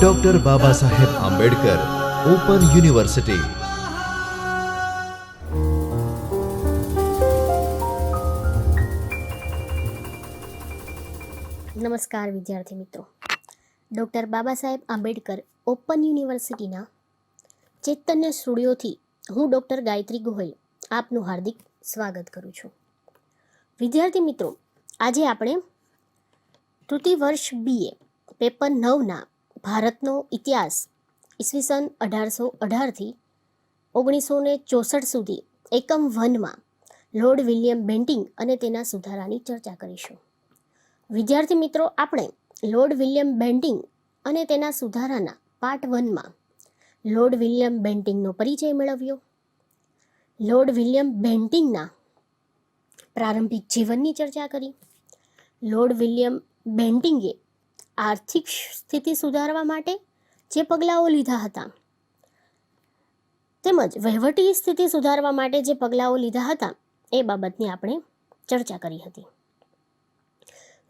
Doctor Baba Saheb Ambedkar open university નમસ્કાર વિદ્યાર્થી મિત્રો. ડૉક્ટર બાબા સાહેબ આંબેડકર ઓપન યુનિવર્સિટીના ચૈતન્ય સ્ટુડિયોથી હું ડૉક્ટર ગાયત્રી ગોહિલ આપનું હાર્દિક સ્વાગત કરું છું. વિદ્યાર્થી મિત્રો, આજે આપણે તૃતીય વર્ષ બીએ, પેપર નવના, ભારતનો ઇતિહાસ ઈસવીસન અઢારસો અઢારથી ઓગણીસો ને ચોસઠ સુધી એકમ વનમાં લોર્ડ વિલિયમ બેન્ટિંગ અને તેના સુધારાની ચર્ચા કરીશું. વિદ્યાર્થી મિત્રો, આપણે લોર્ડ વિલિયમ બેન્ટિંગ અને તેના સુધારાના પાર્ટ વનમાં લોર્ડ વિલિયમ બેન્ટિંગનો પરિચય મેળવ્યો. લોર્ડ વિલિયમ બેન્ટિંગના પ્રારંભિક જીવનની ચર્ચા કરી. લોર્ડ વિલિયમ બેન્ટિંગે આર્થિક સ્થિતિ સુધારવા માટે જે પગલાઓ લીધા હતા. તેમજ વહીવટી સ્થિતિ સુધારવા માટે જે પગલાઓ લીધા હતા, એ બાબતની આપણે ચર્ચા કરી હતી.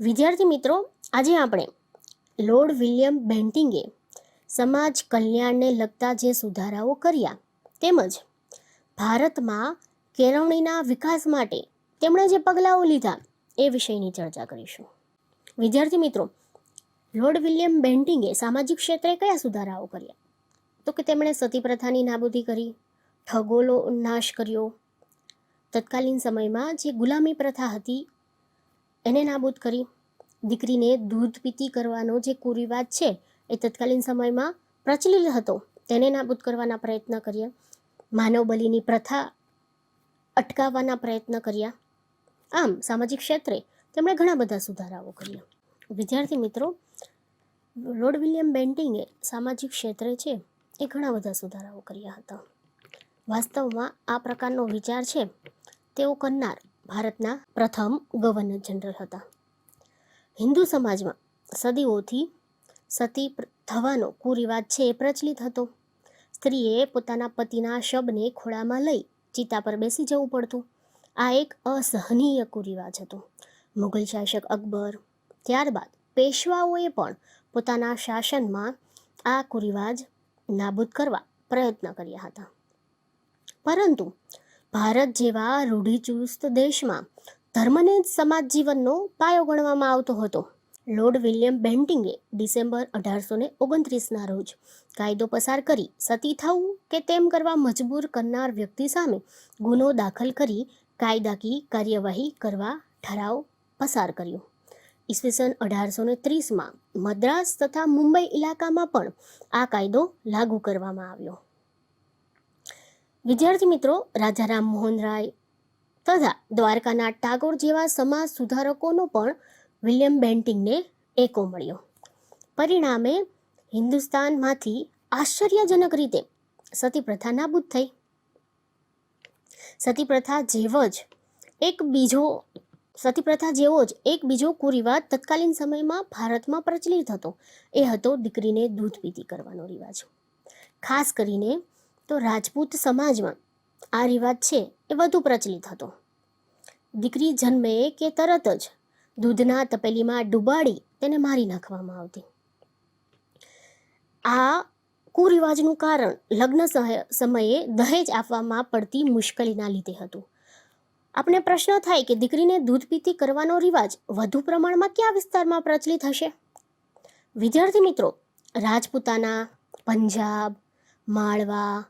વિદ્યાર્થી મિત્રો, આજે આપણે લોર્ડ વિલિયમ બેન્ટિંગે સમાજ કલ્યાણને લગતા જે સુધારાઓ કર્યા, તેમજ ભારતમાં કેળવણીના વિકાસ માટે તેમણે જે પગલાઓ લીધા, એ વિષયની ચર્ચા કરીશું. વિદ્યાર્થી મિત્રો, લોર્ડ વિલિયમ બેન્ટિંગે સામાજિક ક્ષેત્રે કયા સુધારાઓ કર્યા? તો કે તેમણે સતી પ્રથાની નાબૂદી કરી ઠગોલો નાશ કર્યો. તત્કાલીન સમયમાં જે ગુલામી પ્રથા હતી, એને નાબૂદ કરી. દીકરીને દૂધ પીતી કરવાનો જે કુરિવાજ છે, એ તત્કાલીન સમયમાં પ્રચલિત હતો. તેને નાબૂદ કરવાના પ્રયત્ન કર્યા. માનવ બલિની પ્રથા અટકાવવાના પ્રયત્ન કર્યા. આમ, સામાજિક ક્ષેત્રે તેમણે ઘણા બધા સુધારાઓ કર્યા. વિદ્યાર્થી મિત્રો લોર્ડ વિલિયમ બેન્ટિંગે સામાજિક ક્ષેત્રે છે એ ઘણા બધા સુધારાઓ કર્યા હતા. વાસ્તવમાં આ પ્રકારનો વિચાર છે, તેઓ કરનાર ભારતના પ્રથમ ગવર્નર જનરલ હતા. હિન્દુ સમાજમાં સદીઓથી સતી થવાનો કુરિવાજ છે એ પ્રચલિત હતો. સ્ત્રીએ પોતાના પતિના શબને ખોળામાં લઈ ચિતા પર બેસી જવું પડતું. આ એક અસહનીય કુરિવાજ હતો. મુઘલ શાસક અકબર ત્યારબાદ પેશવાઓએ પણ પોતાના શાસનમાં આ કુરિવાજ નાબૂદ કરવા પ્રયત્ન કર્યા હતા. પરંતુ ભારત જેવા રૂઢિચુસ્ત દેશમાં ધર્મને જ સમાજ જીવનનો પાયો ગણવામાં આવતો હતો. લોર્ડ વિલિયમ બેન્ટિંગે ડિસેમ્બર અઢારસો ને ઓગણત્રીસના રોજ કાયદો પસાર કરી સતી થવું કે તેમ કરવા મજબૂર કરનાર વ્યક્તિ સામે ગુનો દાખલ કરી કાયદાકીય કાર્યવાહી કરવા ઠરાવ પસાર કર્યો. ઈસવીસન અઢારસો ને ત્રીસમાં મદ્રાસ તથા મુંબઈ ઇલાકામાં પણ આ કાયદો લાગુ કરવામાં આવ્યો. વિદ્યાર્થી મિત્રો, રાજા રામ મોહન રાય તથા દ્વારકાના ટાગોર જેવા સમાજ સુધારકોનો પણ વિલિયમ બેન્ટિંગને ટેકો મળ્યો. પરિણામે હિન્દુસ્તાનમાંથી આશ્ચર્યજનક રીતે સતી પ્રથા નાબૂદ થઈ. સતી પ્રથા જેવ જ એક બીજો સતી પ્રથા જેવો જ એક બીજો કુરિવાજ તત્કાલીન સમયમાં ભારતમાં પ્રચલિત હતો. એ હતો દીકરીને દૂધ પીતી કરવાનો રિવાજ. ખાસ કરીને તો રાજપૂત સમાજમાં આ રિવાજ છે એ વધુ પ્રચલિત હતો. દીકરી જન્મે કે તરત જ દૂધના તપેલીમાં ડૂબાડી તેને મારી નાખવામાં આવતી. આ કુરિવાજનું કારણ લગ્ન સમયે દહેજ આપવામાં પડતી મુશ્કેલીના લીધે હતું. આપણે પ્રશ્ન થાય કે દીકરીને દૂધ પીતી કરવાનો રિવાજ વધુ પ્રમાણમાં કયા વિસ્તારમાં પ્રચલિત હશે? વિદ્યાર્થી મિત્રો, રાજપૂતાના, પંજાબ, માળવા,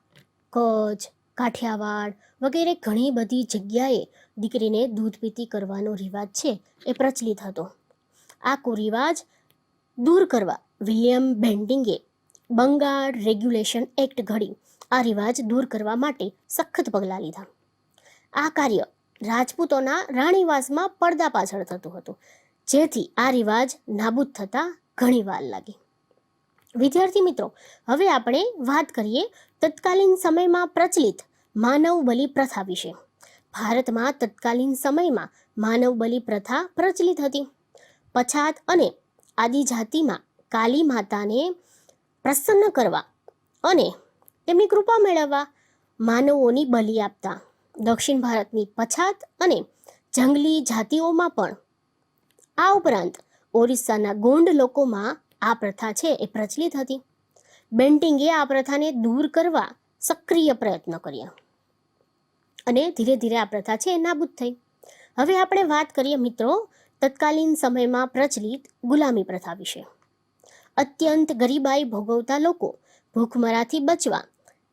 કચ્છ, કાઠિયાવાડ વગેરે ઘણી બધી જગ્યાએ દીકરીને દૂધ પીતી કરવાનો રિવાજ છે એ પ્રચલિત હતો. આ કુરિવાજ દૂર કરવા વિલિયમ બેન્ડિંગે બંગાળ રેગ્યુલેશન એક્ટ ઘડી આ રિવાજ દૂર કરવા માટે સખત પગલાં લીધા. આ કાર્ય રાજપૂતોના રાણીવાસમાં પડદા પાછળ થતું હતું, જેથી આ રિવાજ નાબૂદ થતાં ઘણી વાર લાગી. વિદ્યાર્થી મિત્રો, હવે આપણે વાત કરીએ તત્કાલીન સમયમાં પ્રચલિત માનવ બલિ પ્રથા વિશે. ભારતમાં તત્કાલીન સમયમાં માનવ બલિ પ્રથા પ્રચલિત હતી. પછાત અને આદિજાતિમાં કાલી માતાને પ્રસન્ન કરવા અને તેમની કૃપા મેળવવા માનવોની બલિ આપતા દક્ષિણ ભારતની પછાત અને જંગલી જાતિઓમાં પણ. આ ઉપરાંત ઓરિસ્સાના ગોંડ લોકોમાં આ પ્રથા છે એ પ્રચલિત હતી. બેન્ટિંગે આ પ્રથાને દૂર કરવા સક્રિય પ્રયત્ન કર્યા. અને ધીરે ધીરે આ પ્રથા છે એ નાબૂદ થઈ. હવે આપણે વાત કરીએ મિત્રો તત્કાલીન સમયમાં પ્રચલિત ગુલામી પ્રથા વિશે. અત્યંત ગરીબાઈ ભોગવતા લોકો ભૂખમરાથી બચવા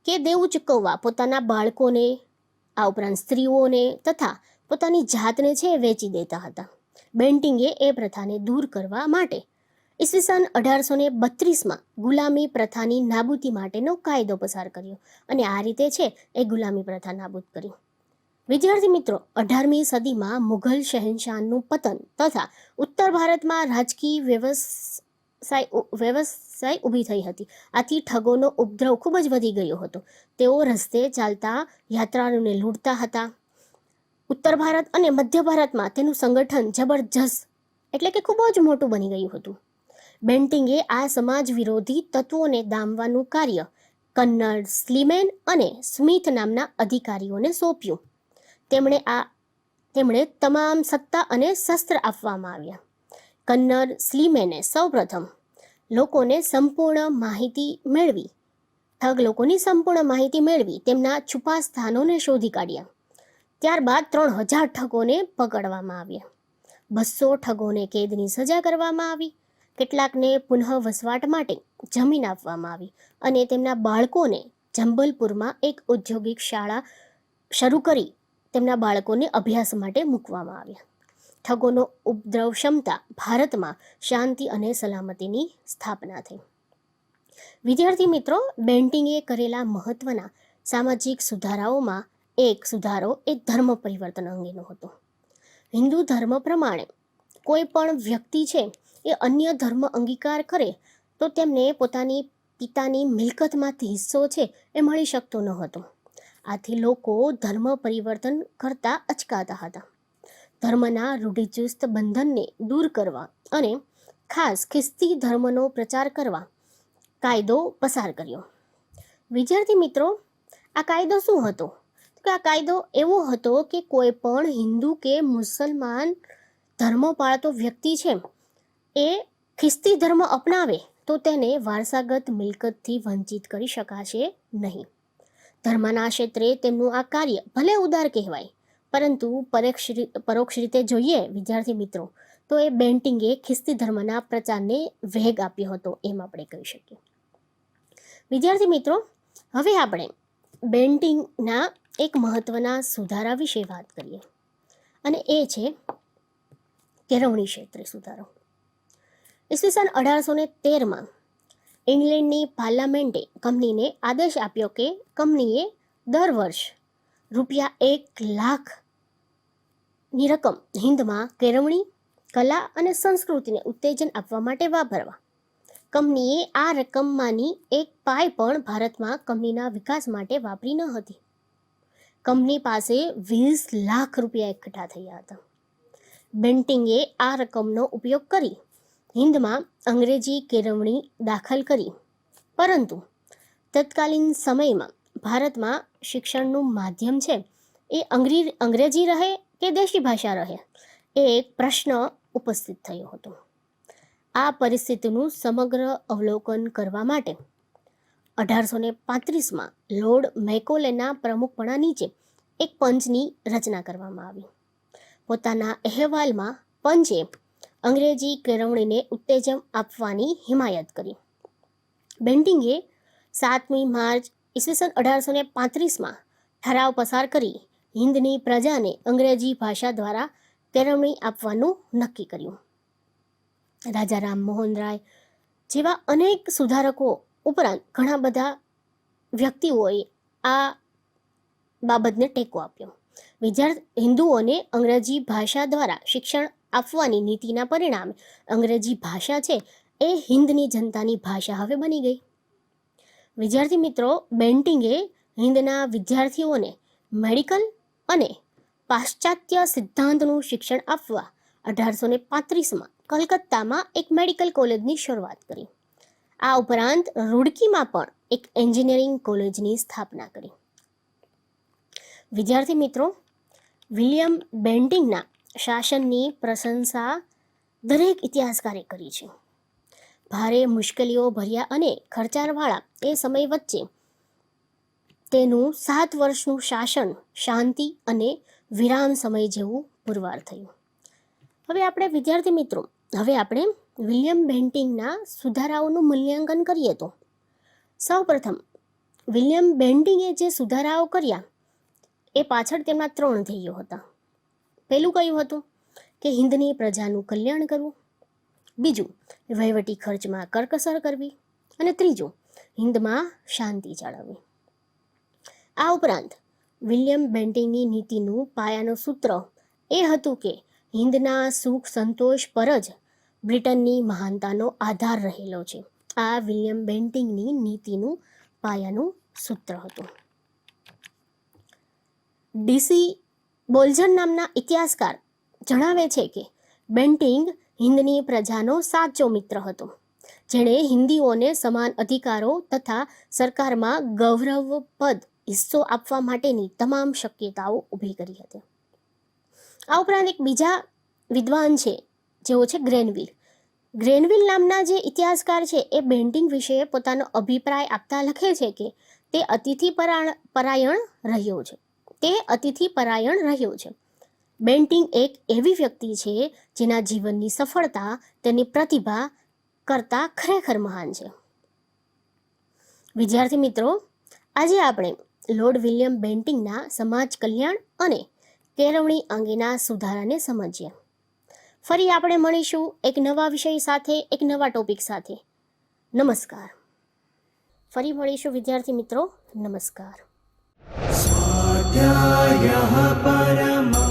કે દેવું ચૂકવવા પોતાના બાળકોને આ ઉપરાંત સ્ત્રીઓને તથા પોતાની જાતને છે વેચી દેતા હતા. બેન્ટિંગે એ પ્રથાને દૂર કરવા માટે ઈસવીસન અઢારસો ને બત્રીસમાં ગુલામી પ્રથાની નાબૂદી માટેનો કાયદો પસાર કર્યો અને આ રીતે છે એ ગુલામી પ્રથા નાબૂદ કરી. વિદ્યાર્થી મિત્રો, અઢારમી સદીમાં મુઘલ શહેનશાહનું પતન તથા ઉત્તર ભારતમાં રાજકીય વ્યવસાય વ્યવસાય ઊભી થઈ હતી. આથી ઠગોનો ઉપદ્રવ ખૂબ જ વધી ગયો હતો. તેઓ રસ્તે ચાલતા યાત્રાળુને લૂંટતા હતા. ઉત્તર ભારત અને મધ્ય ભારતમાં તેનું સંગઠન જબરજસ્ત એટલે કે ખૂબ જ મોટું બની ગયું હતું. બેન્ટિંગે આ સમાજ વિરોધી તત્વોને દામવાનું કાર્ય કન્નડ સ્લીમેન અને સ્મિથ નામના અધિકારીઓને સોંપ્યું. તેમણે આ તેમણે તમામ સત્તા અને શસ્ત્ર આપવામાં આવ્યા. કન્નર સ્લીમેને સૌપ્રથમ લોકોને સંપૂર્ણ માહિતી મેળવી. ઠગ લોકોની સંપૂર્ણ માહિતી મેળવી તેમના છુપા સ્થાનોને શોધી કાઢ્યા. ત્યારબાદ ત્રણ હજાર ઠગોને પકડવામાં આવ્યા. બસો ઠગોને કેદની સજા કરવામાં આવી. કેટલાકને પુનઃ વસવાટ માટે જમીન આપવામાં આવી અને તેમના બાળકોને જંબલપુરમાં એક ઔદ્યોગિક શાળા શરૂ કરી તેમના બાળકોને અભ્યાસ માટે મૂકવામાં આવ્યા. ઠગોનો ઉપદ્રવ ક્ષમતા ભારતમાં શાંતિ અને સલામતીની સ્થાપના થઈ. વિદ્યાર્થી મિત્રો, બેન્ટિંગે કરેલા મહત્વના સામાજિક સુધારાઓમાં એક સુધારો એ ધર્મ પરિવર્તન અંગેનો હતો. હિન્દુ ધર્મ પ્રમાણે કોઈ પણ વ્યક્તિ છે એ અન્ય ધર્મ અંગીકાર કરે તો તેમને પોતાની પિતાની મિલકતમાંથી હિસ્સો છે એ મળી શકતો ન હતો. આથી લોકો ધર્મ પરિવર્તન કરતા અચકાતા હતા. ધર્મના રૂઢિચુસ્ત બંધનને દૂર કરવા અને ખાસ ખ્રિસ્તી ધર્મનો પ્રચાર કરવા કાયદો પસાર કર્યો. વિદ્યાર્થી મિત્રો, આ કાયદો શું હતો? કે આ કાયદો એવો હતો કે કોઈ પણ હિન્દુ કે મુસલમાન ધર્મ પાળતો વ્યક્તિ છે, એ ખ્રિસ્તી ધર્મ અપનાવે, તો તેને વારસાગત મિલકતથી વંચિત કરી શકાશે નહીં. ધર્મના ક્ષેત્રે તેમનું આ કાર્ય ભલે ઉદાર કહેવાય પરંતુ પરોક્ષ પરોક્ષ રીતે જોઈએ વિદ્યાર્થી મિત્રો, તો એ બેન્ટિંગે ખ્રિસ્તી ધર્મના પ્રચારને વેગ આપ્યો હતો, એમ આપણે કહી શકીએ. વિદ્યાર્થી મિત્રો, હવે આપણે બેન્ટિંગના એક મહત્વના સુધારા વિશે વાત કરીએ. અને એ છે કેળવણી ક્ષેત્રે સુધારો. ઈસવીસન અઢારસો ને તેરમાં ઇંગ્લેન્ડની પાર્લામેન્ટે કંપનીને આદેશ આપ્યો કે કંપનીએ દર વર્ષ રૂપિયા એક લાખની રકમ હિન્દમાં કેળવણી, કલા અને સંસ્કૃતિને ઉત્તેજન આપવા માટે વાપરવા. કંપનીએ આ રકમમાંની એક પાય પણ ભારતમાં કંપનીના વિકાસ માટે વાપરી ન હતી. કંપની પાસે વીસ લાખ રૂપિયા એકઠા થયા હતા. બેન્ટિંગે આ રકમનો ઉપયોગ કરી, હિન્દમાં અંગ્રેજી કેળવણી દાખલ કરી. પરંતુ તત્કાલીન સમયમાં ભારતમાં શિક્ષણનું માધ્યમ છે, એ અંગ્રી, અંગ્રેજી રહે કે દેશી ભાષા રહે? એ એક પ્રશ્ન ઉપસ્થિત થયો હતો. આ પરિસ્થિતિનું સમગ્ર અવલોકન કરવા માટે અઢારસો ને પાંત્રીસમાં લોર્ડ મેકોલેના પ્રમુખપણા નીચે એક પંચની રચના કરવામાં આવી. પોતાના અહેવાલમાં પંચે અંગ્રેજી કેળવણીને ઉત્તેજન આપવાની હિમાયત કરી. બેન્ટિંગે સાતમી માર્ચ ઈસવીસન અઢારસો ને પાંત્રીસમાં ઠરાવ પસાર કરી હિન્દની પ્રજાને અંગ્રેજી ભાષા દ્વારા કેળવણી આપવાનું નક્કી કર્યું. રાજા રામમોહન રાય જેવા અનેક સુધારકો ઉપરાંત ઘણા બધા વ્યક્તિઓએ આ બાબતને ટેકો આપ્યો. વિદ્યાર્થી હિન્દુઓને અંગ્રેજી ભાષા દ્વારા શિક્ષણ આપવાની નીતિના પરિણામે અંગ્રેજી ભાષા છે એ હિન્દની જનતાની ભાષા હવે બની ગઈ. વિદ્યાર્થી મિત્રો, બેન્ટિંગે હિન્દના વિદ્યાર્થીઓને મેડિકલ અને પાશ્ચાત્ય સિદ્ધાંતનું શિક્ષણ આપવા અઢારસો ને પાંત્રીસમાં કલકત્તામાં એક મેડિકલ કોલેજની શરૂઆત કરી. આ ઉપરાંત રૂડકીમાં પણ એક એન્જિનિયરિંગ કોલેજની સ્થાપના કરી. વિદ્યાર્થી મિત્રો, વિલિયમ બેન્ટિંગના શાસનની પ્રશંસા દરેક ઇતિહાસકારે કરી છે. ભારે મુશ્કેલીઓ ભર્યા અને ખર્ચાળવાળા એ સમય વચ્ચે તેનું સાત વર્ષનું શાસન શાંતિ અને વિરામ સમય જેવું પુરવાર થયું. હવે આપણે વિદ્યાર્થી મિત્રો, હવે આપણે વિલિયમ બેન્ટિંગના સુધારાઓનું મૂલ્યાંકન કરીએ તો. સૌપ્રથમ, વિલિયમ બેન્ટિંગે જે સુધારાઓ કર્યા, એ પાછળ તેમના ત્રણ ધ્યેયો હતા. પહેલું કયું હતું કે હિન્દની પ્રજાનું કલ્યાણ કરવું બીજું, વહીવટી ખર્ચમાં કરકસર કરવી અને ત્રીજું હિન્દમાં શાંતિ જાળવવી. આ ઉપરાંત, વિલિયમ બેન્ટિંગની નીતિનું પાયાનું સૂત્ર એ હતું કે હિન્દના સુખ સંતોષ પર જ બ્રિટનની મહાનતાનો આધાર રહેલો છે. આ વિલિયમ બેન્ટિંગની નીતિનું પાયાનું સૂત્ર હતું. ડીસી બોલ્જન નામના ઇતિહાસકાર જણાવે છે કે બેન્ટિંગ હિન્દની પ્રજાનો સાચો મિત્ર હતો. જેણે હિન્દીઓને સમાન અધિકારો તથા સરકારમાં ગૌરવપદ હિસ્સો આપવા માટેની તમામ શક્યતાઓ ઊભી કરી હતી. આ ઉપરાંત એક બીજા વિદ્વાન છે, જેઓ છે ગ્રેનવિલ. ગ્રેનવિલ નામના જે ઇતિહાસકાર છે, એ બેન્ટિંગ વિશે પોતાનો અભિપ્રાય આપતા લખે છે કે તે અતિથિ પરાયણ રહ્યો છે. તે અતિથિ પરાયણ રહ્યો છે. બેન્ટિંગ એક એવી વ્યક્તિ છે જેના જીવનની સફળતા, તેની પ્રતિભા કરતાં ખરેખર મહાન છે. વિદ્યાર્થી મિત્રો, આજે આપણે લોર્ડ વિલિયમ બેન્ટિંગના સમાજ કલ્યાણ અને કેળવણી અંગેના સુધારાને સમજીએ. ફરી આપણે મળીશું એક નવા વિષય સાથે, એક નવા ટોપિક સાથે. નમસ્કાર. ફરી મળીશું વિદ્યાર્થી મિત્રો, નમસ્કાર. પરમા